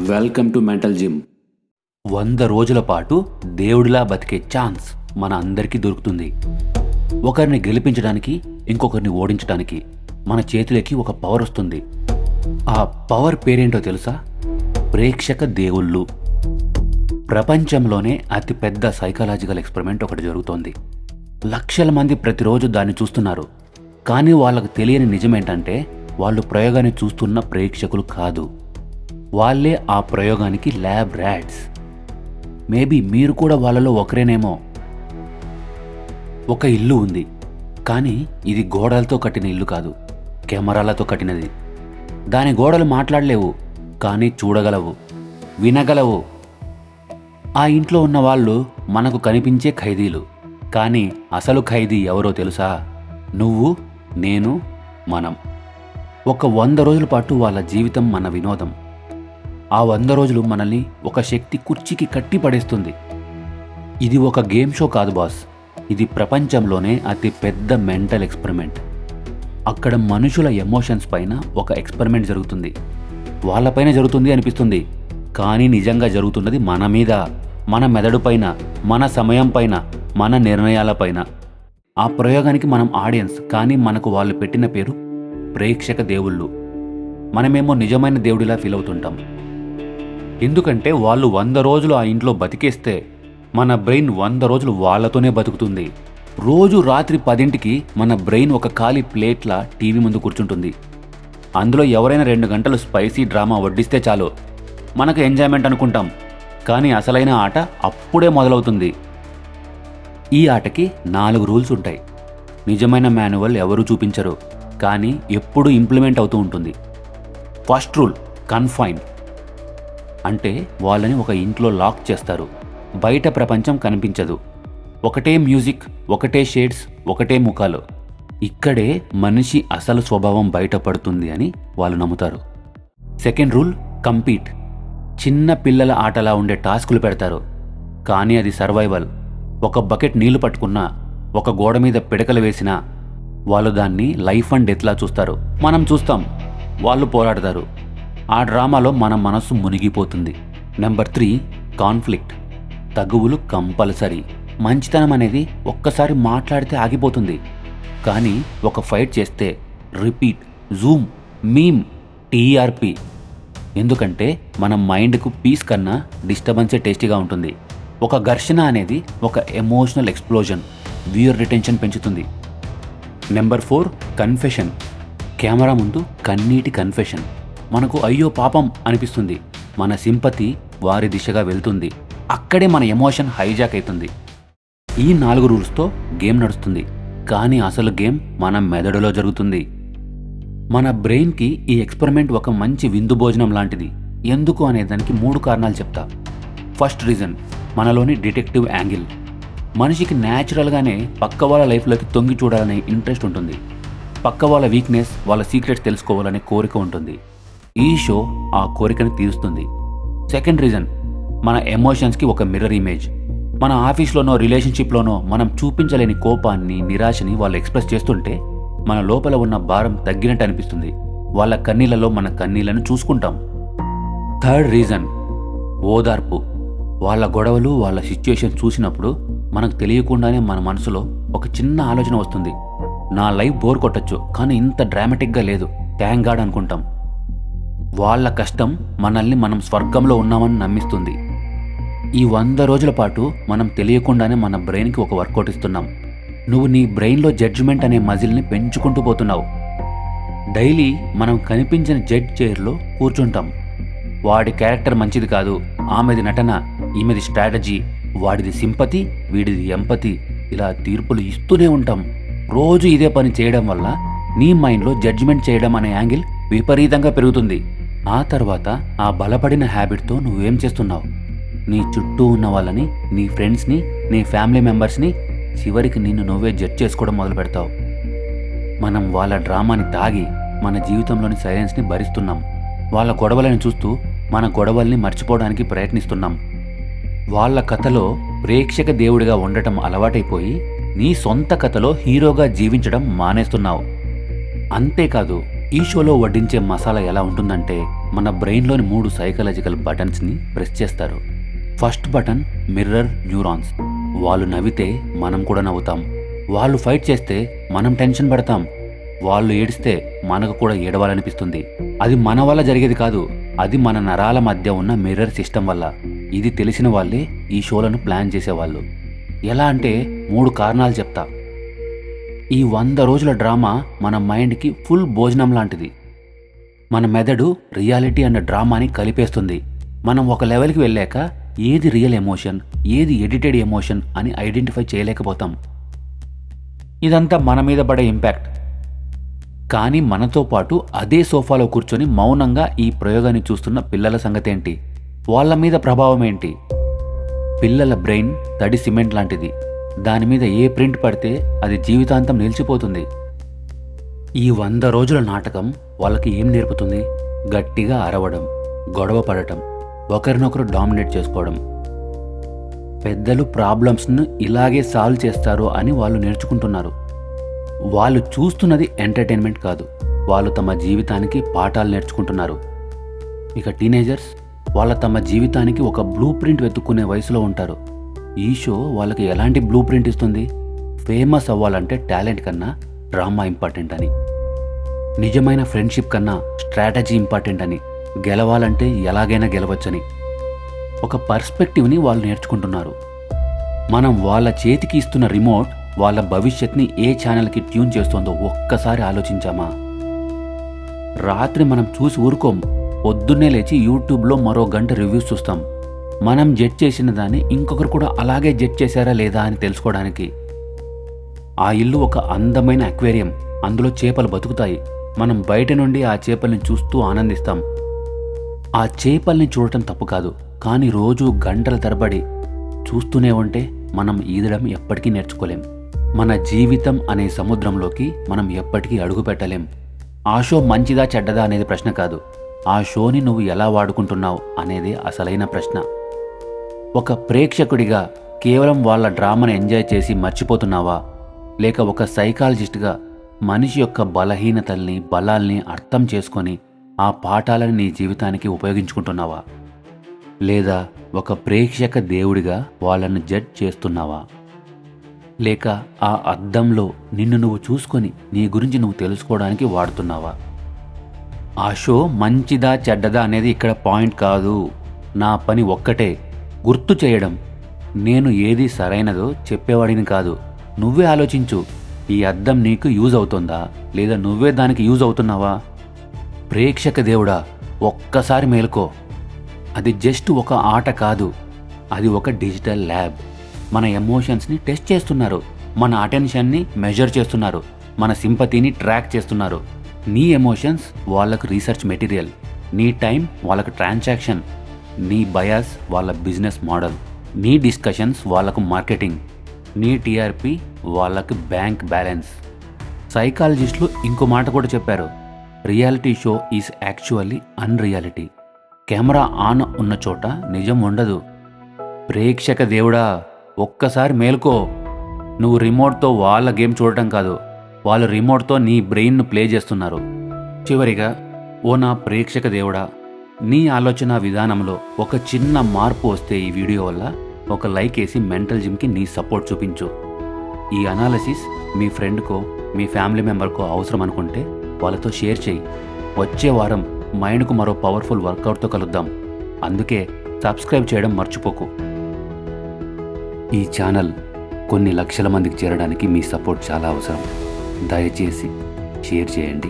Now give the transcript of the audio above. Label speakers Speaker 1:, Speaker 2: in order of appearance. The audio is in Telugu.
Speaker 1: వెల్కమ్ టు మెంటల్ జిమ్
Speaker 2: వంద రోజుల పాటు దేవుడిలా బతికే ఛాన్స్ మన అందరికీ దొరుకుతుంది. ఒకరిని గెలిపించడానికి ఇంకొకరిని ఓడించడానికి మన చేతిలోకి ఒక పవర్ వస్తుంది. ఆ పవర్ పేరేంటో తెలుసా? ప్రేక్షక దేవుళ్ళు. ప్రపంచంలోనే అతిపెద్ద సైకలాజికల్ ఎక్స్పెరిమెంట్ ఒకటి జరుగుతోంది. లక్షల మంది ప్రతిరోజు దాన్ని చూస్తున్నారు. కానీ వాళ్ళకు తెలియని నిజమేంటంటే వాళ్ళు ప్రయోగాన్ని చూస్తున్న ప్రేక్షకులు కాదు. వాళ్ళే ఆ ప్రయోగానికి ల్యాబ్ ర్యాడ్స్ మేబీ మీరు కూడా వాళ్ళలో ఒకరేనేమో. ఒక ఇల్లు ఉంది. కానీ ఇది గోడలతో కట్టిన ఇల్లు కాదు. కెమెరాలతో కట్టినది. దాని గోడలు మాట్లాడలేవు. కానీ చూడగలవు. వినగలవు. ఆ ఇంట్లో ఉన్న వాళ్ళు మనకు కనిపించే ఖైదీలు. కానీ అసలు ఖైదీ ఎవరో తెలుసా? నువ్వు నేను మనం. ఒక వంద రోజుల పాటు వాళ్ళ జీవితం మన వినోదం. ఆ వంద రోజులు మనల్ని ఒక శక్తి కుర్చీకి కట్టి పడేస్తుంది. ఇది ఒక గేమ్ షో కాదు బాస్. ఇది ప్రపంచంలోనే అతి పెద్ద మెంటల్ ఎక్స్పెరిమెంట్. అక్కడ మనుషుల ఎమోషన్స్ పైన ఒక ఎక్స్పెరిమెంట్ జరుగుతుంది. వాళ్ళపైన జరుగుతుంది అనిపిస్తుంది. కానీ నిజంగా జరుగుతున్నది మన మీద మన మెదడు పైన మన సమయం పైన మన నిర్ణయాలపైన ఆ ప్రయోగానికి మనం ఆడియన్స్ కానీ మనకు వాళ్ళు పెట్టిన పేరు ప్రేక్షక దేవుళ్ళు. మనమేమో నిజమైన దేవుడిలా ఫీల్ అవుతుంటాం. ఎందుకంటే వాళ్ళు వంద రోజులు ఆ ఇంట్లో బతికేస్తే మన బ్రెయిన్ వంద రోజులు వాళ్ళతోనే బతుకుతుంది. రోజు రాత్రి పదింటికి మన బ్రెయిన్ ఒక ఖాళీ ప్లేట్లా టీవీ ముందు కూర్చుంటుంది. అందులో ఎవరైనా రెండు గంటలు స్పైసీ డ్రామా వడ్డిస్తే చాలు. మనకు ఎంజాయ్మెంట్ అనుకుంటాం. కానీ అసలైన ఆట అప్పుడే మొదలవుతుంది. ఈ ఆటకి నాలుగు రూల్స్ ఉంటాయి. నిజమైన మాన్యువల్ ఎవరూ చూపించరు. కానీ ఎప్పుడూ ఇంప్లిమెంట్ అవుతూ ఉంటుంది. First rule confine. అంటే వాళ్ళని ఒక ఇంట్లో లాక్ చేస్తారు. బయట ప్రపంచం కనిపించదు. ఒకటే మ్యూజిక్ ఒకటే షేడ్స్ ఒకటే ముఖాలు. ఇక్కడే మనిషి అసలు స్వభావం బయటపడుతుంది అని వాళ్ళు నమ్ముతారు. Second rule compete. చిన్న పిల్లల ఆటలా ఉండే టాస్కులు పెడతారు. కానీ అది సర్వైవల్. ఒక బకెట్ నీళ్ళు పట్టుకున్నా ఒక గోడ మీద పిడకలు వేసినా వాళ్ళు దాన్ని లైఫ్ అండ్ డెత్లా చూస్తారు. మనం చూస్తాం. వాళ్ళు పోరాడతారు. ఆ డ్రామాలో మన మనసు మునిగిపోతుంది. నెంబర్ త్రీ కాన్ఫ్లిక్ట్ తగువులు కంపల్సరీ. మంచితనం అనేది ఒక్కసారి మాట్లాడితే ఆగిపోతుంది. కానీ ఒక ఫైట్ చేస్తే రిపీట్ జూమ్ మీమ్ టీఆర్పి ఎందుకంటే మన మైండ్కు పీస్ కన్నా డిస్టర్బెన్సే టేస్టీగా ఉంటుంది. ఒక ఘర్షణ అనేది ఒక ఎమోషనల్ ఎక్స్ప్లోజన్ వ్యూయర్ రిటెన్షన్ పెంచుతుంది. నెంబర్ ఫోర్ కన్ఫెషన్ కెమెరా ముందు కన్నీటి కన్ఫెషన్ మనకు అయ్యో పాపం అనిపిస్తుంది. మన సింపతి వారి దిశగా వెళ్తుంది. అక్కడే మన ఎమోషన్ హైజాక్ అవుతుంది ఈ నాలుగు రూల్స్తో గేమ్ నడుస్తుంది. కానీ అసలు గేమ్ మన మెదడులో జరుగుతుంది. మన బ్రెయిన్కి ఈ ఎక్స్పెరిమెంట్ ఒక మంచి విందు భోజనం లాంటిది. ఎందుకు అనే దానికి మూడు కారణాలు చెప్తా. ఫస్ట్ రీజన్ మనలోని డిటెక్టివ్ యాంగిల్. మనిషికి న్యాచురల్గానే పక్క వాళ్ళ లైఫ్లోకి తొంగి చూడాలనే ఇంట్రెస్ట్ ఉంటుంది. పక్క వాళ్ళ వీక్నెస్ వాళ్ళ సీక్రెట్స్ తెలుసుకోవాలనే కోరిక ఉంటుంది. ఈ షో ఆ కోరికను తీరుస్తుంది. సెకండ్ రీజన్ మన ఎమోషన్స్కి ఒక మిర్రర్ ఇమేజ్. మన ఆఫీస్లోనో రిలేషన్షిప్లోనో మనం చూపించలేని కోపాన్ని నిరాశని వాళ్ళు ఎక్స్ప్రెస్ చేస్తుంటే మన లోపల ఉన్న భారం తగ్గినట్టు అనిపిస్తుంది. వాళ్ళ కన్నీళ్ళలో మన కన్నీళ్ళను చూసుకుంటాం. థర్డ్ రీజన్ ఓదార్పు. వాళ్ళ గొడవలు వాళ్ళ సిచ్యుయేషన్ చూసినప్పుడు మనకు తెలియకుండానే మన మనసులో ఒక చిన్న ఆలోచన వస్తుంది. నా లైఫ్ బోర్ కొట్టచ్చు కానీ ఇంత డ్రామాటిక్గా లేదు. థ్యాంక్ గాడ్ అనుకుంటాం. వాళ్ళ కష్టం మనల్ని మనం స్వర్గంలో ఉన్నామని నమ్మిస్తుంది. ఈ వంద రోజుల పాటు మనం తెలియకుండానే మన బ్రెయిన్కి ఒక వర్కౌట్ ఇస్తున్నాం. నువ్వు నీ బ్రెయిన్లో జడ్జిమెంట్ అనే మజిల్ని పెంచుకుంటూ పోతున్నావు. డైలీ మనం కనిపించిన జడ్జ్ చైర్లో కూర్చుంటాం. వాడి క్యారెక్టర్ మంచిది కాదు ఆమెది నటన ఈమెది స్ట్రాటజీ వాడిది సింపతి వీడిది ఎంపతి ఇలా తీర్పులు ఇస్తూనే ఉంటాం. రోజు ఇదే పని చేయడం వల్ల నీ మైండ్లో జడ్జిమెంట్ చేయడం అనే యాంగిల్ విపరీతంగా పెరుగుతుంది. ఆ తర్వాత ఆ బలపడిన హ్యాబిట్తో నువ్వేం చేస్తున్నావు? నీ చుట్టూ ఉన్న వాళ్ళని నీ ఫ్రెండ్స్ని నీ ఫ్యామిలీ మెంబర్స్ని చివరికి నిన్ను నువ్వే జడ్జ్ చేసుకోవడం మొదలు పెడతావు. మనం వాళ్ళ డ్రామాని తాగి మన జీవితంలోని సైలెన్స్ని భరిస్తున్నాం. వాళ్ళ గొడవలను చూస్తూ మన గొడవల్ని మర్చిపోవడానికి ప్రయత్నిస్తున్నాం. వాళ్ళ కథలో ప్రేక్షక దేవుడిగా ఉండటం అలవాటైపోయి నీ సొంత కథలో హీరోగా జీవించడం మానేస్తున్నావు. అంతేకాదు ఈ షోలో వడ్డించే మసాలా ఎలా ఉంటుందంటే మన బ్రెయిన్లోని మూడు సైకలాజికల్ బటన్స్ని ప్రెస్ చేస్తారు. First button mirror neurons. వాళ్ళు నవ్వితే మనం కూడా నవ్వుతాం. వాళ్ళు ఫైట్ చేస్తే మనం టెన్షన్ పడతాం. వాళ్ళు ఏడిస్తే మనకు కూడా ఏడవాలనిపిస్తుంది. అది మన వల్ల జరిగేది కాదు. అది మన నరాల మధ్య ఉన్న మిర్రర్ సిస్టమ్ వల్ల. ఇది తెలిసిన వాళ్ళే ఈ షోలను ప్లాన్ చేసేవాళ్ళు. ఎలా అంటే మూడు కారణాలు చెప్తా. ఈ వంద రోజుల డ్రామా మన మైండ్కి ఫుల్ భోజనం లాంటిది. మన మెదడు రియాలిటీ అన్న డ్రామాని కలిపేస్తుంది. మనం ఒక లెవెల్కి వెళ్ళాక ఏది రియల్ ఎమోషన్ ఏది ఎడిటెడ్ ఎమోషన్ అని ఐడెంటిఫై చేయలేకపోతాం. ఇదంతా మన మీద పడే ఇంపాక్ట్. కానీ మనతో పాటు అదే సోఫాలో కూర్చొని మౌనంగా ఈ ప్రయోగాన్ని చూస్తున్న పిల్లల సంగతేంటి? వాళ్ళ మీద ప్రభావం ఏంటి? పిల్లల బ్రెయిన్ తడి సిమెంట్ లాంటిది. దాని మీద ఏ ప్రింట్ పడితే అది జీవితాంతం నిలిచిపోతుంది. ఈ వంద రోజుల నాటకం వాళ్ళకి ఏం నేర్పుతుంది? గట్టిగా అరవడం గొడవ పడటం ఒకరినొకరు డామినేట్ చేసుకోవడం. పెద్దలు ప్రాబ్లమ్స్ను ఇలాగే సాల్వ్ చేస్తారు అని వాళ్ళు నేర్చుకుంటున్నారు. వాళ్ళు చూస్తున్నది ఎంటర్టైన్మెంట్ కాదు. వాళ్ళు తమ జీవితానికి పాఠాలు నేర్చుకుంటున్నారు. ఇక టీనేజర్స్ వాళ్ళ తమ జీవితానికి ఒక బ్లూ ప్రింట్ వెతుక్కునే వయసులో ఉంటారు. ఈ షో వాళ్ళకి ఎలాంటి బ్లూ ప్రింట్ ఇస్తుంది? ఫేమస్ అవ్వాలంటే టాలెంట్ కన్నా డ్రామా ఇంపార్టెంట్ అని. నిజమైన ఫ్రెండ్షిప్ కన్నా స్ట్రాటజీ ఇంపార్టెంట్ అని. గెలవాలంటే ఎలాగైనా గెలవచ్చని. ఒక పర్స్పెక్టివ్ని వాళ్ళు నేర్చుకుంటున్నారు. మనం వాళ్ళ చేతికి ఇస్తున్న రిమోట్ వాళ్ళ భవిష్యత్ని ఏ ఛానల్కి ట్యూన్ చేస్తుందో ఒక్కసారి ఆలోచించామా? రాత్రి మనం చూసి ఊరుకోం. పొద్దున్నే లేచి యూట్యూబ్లో మరో గంట రివ్యూస్ చూస్తాం. మనం జడ్జ్ చేసిన దాన్ని ఇంకొకరు కూడా అలాగే జడ్జ్ చేశారా లేదా అని తెలుసుకోవడానికి. ఆ ఇల్లు ఒక అందమైన అక్వేరియం. అందులో చేపలు బతుకుతాయి. మనం బయట నుండి ఆ చేపల్ని చూస్తూ ఆనందిస్తాం. ఆ చేపల్ని చూడటం తప్పు కాదు కానీ రోజు గంటల తరబడి చూస్తూనే ఉంటే మనం ఈదడం ఎప్పటికీ నేర్చుకోలేం. మన జీవితం అనే సముద్రంలోకి మనం ఎప్పటికీ అడుగు పెట్టలేం. ఆ షో మంచిదా చెడ్డదా అనేది ప్రశ్న కాదు. ఆ షోని నువ్వు ఎలా వాడుకుంటున్నావు అనేది అసలైన ప్రశ్న. ఒక ప్రేక్షకుడిగా కేవలం వాళ్ళ డ్రామాను ఎంజాయ్ చేసి మర్చిపోతున్నావా? లేక ఒక సైకాలజిస్ట్గా మనిషి యొక్క బలహీనతల్ని బలాల్ని అర్థం చేసుకొని ఆ పాఠాలను నీ జీవితానికి ఉపయోగించుకుంటున్నావా? లేదా ఒక ప్రేక్షక దేవుడిగా వాళ్ళను జడ్జ్ చేస్తున్నావా? లేక ఆ అద్దంలో నిన్ను నువ్వు చూసుకొని నీ గురించి నువ్వు తెలుసుకోవడానికి వాడుతున్నావా? ఆ షో మంచిదా చెడ్డదా అనేది ఇక్కడ పాయింట్ కాదు. నా పని ఒక్కటే. గుర్తు చేయడం. నేను ఏది సరైనదో చెప్పేవాడిని కాదు. నువ్వే ఆలోచించు. ఈ అద్దం నీకు యూజ్ అవుతుందా? లేదా నువ్వే దానికి యూజ్ అవుతున్నావా? ప్రేక్షక దేవుడా ఒక్కసారి మేలుకో. అది జస్ట్ ఒక ఆట కాదు. అది ఒక డిజిటల్ ల్యాబ్. మన ఎమోషన్స్ని టెస్ట్ చేస్తున్నారు. మన అటెన్షన్ని మెజర్ చేస్తున్నారు. మన సింపతిని ట్రాక్ చేస్తున్నారు. నీ ఎమోషన్స్ వాళ్ళకు రీసెర్చ్ మెటీరియల్. నీ టైం వాళ్ళకు ట్రాన్సాక్షన్. నీ బయాస్ వాళ్ళ బిజినెస్ మోడల్. నీ డిస్కషన్స్ వాళ్ళకు మార్కెటింగ్. నీ టీఆర్పి వాళ్ళకి బ్యాంక్ బ్యాలెన్స్. సైకాలజిస్టులు ఇంకో మాట కూడా చెప్పారు. Reality show is actually unreality. Camera on ఉన్న చోట నిజం ఉండదు. ప్రేక్షక దేవుడా ఒక్కసారి మేలుకో. నువ్వు రిమోట్తో వాళ్ళ గేమ్ చూడటం కాదు వాళ్ళు రిమోట్తో నీ బ్రెయిన్ను ప్లే చేస్తున్నారు. చివరిగా ఓ నా ప్రేక్షక దేవుడా నీ ఆలోచన విధానంలో ఒక చిన్న మార్పు వస్తే ఈ వీడియో వల్ల ఒక లైక్ వేసి మెంటల్ జిమ్కి నీ సపోర్ట్ చూపించు. ఈ అనాలసిస్ మీ ఫ్రెండ్కో మీ ఫ్యామిలీ మెంబర్కో అవసరం అనుకుంటే వాళ్ళతో షేర్ చేయి. వచ్చే వారం మైండ్కు మరో పవర్ఫుల్ వర్కౌట్తో కలుద్దాం. అందుకే సబ్స్క్రైబ్ చేయడం మర్చిపోకు. ఈ ఛానల్ కొన్ని లక్షల మందికి చేరడానికి మీ సపోర్ట్ చాలా అవసరం. దయచేసి షేర్ చేయండి.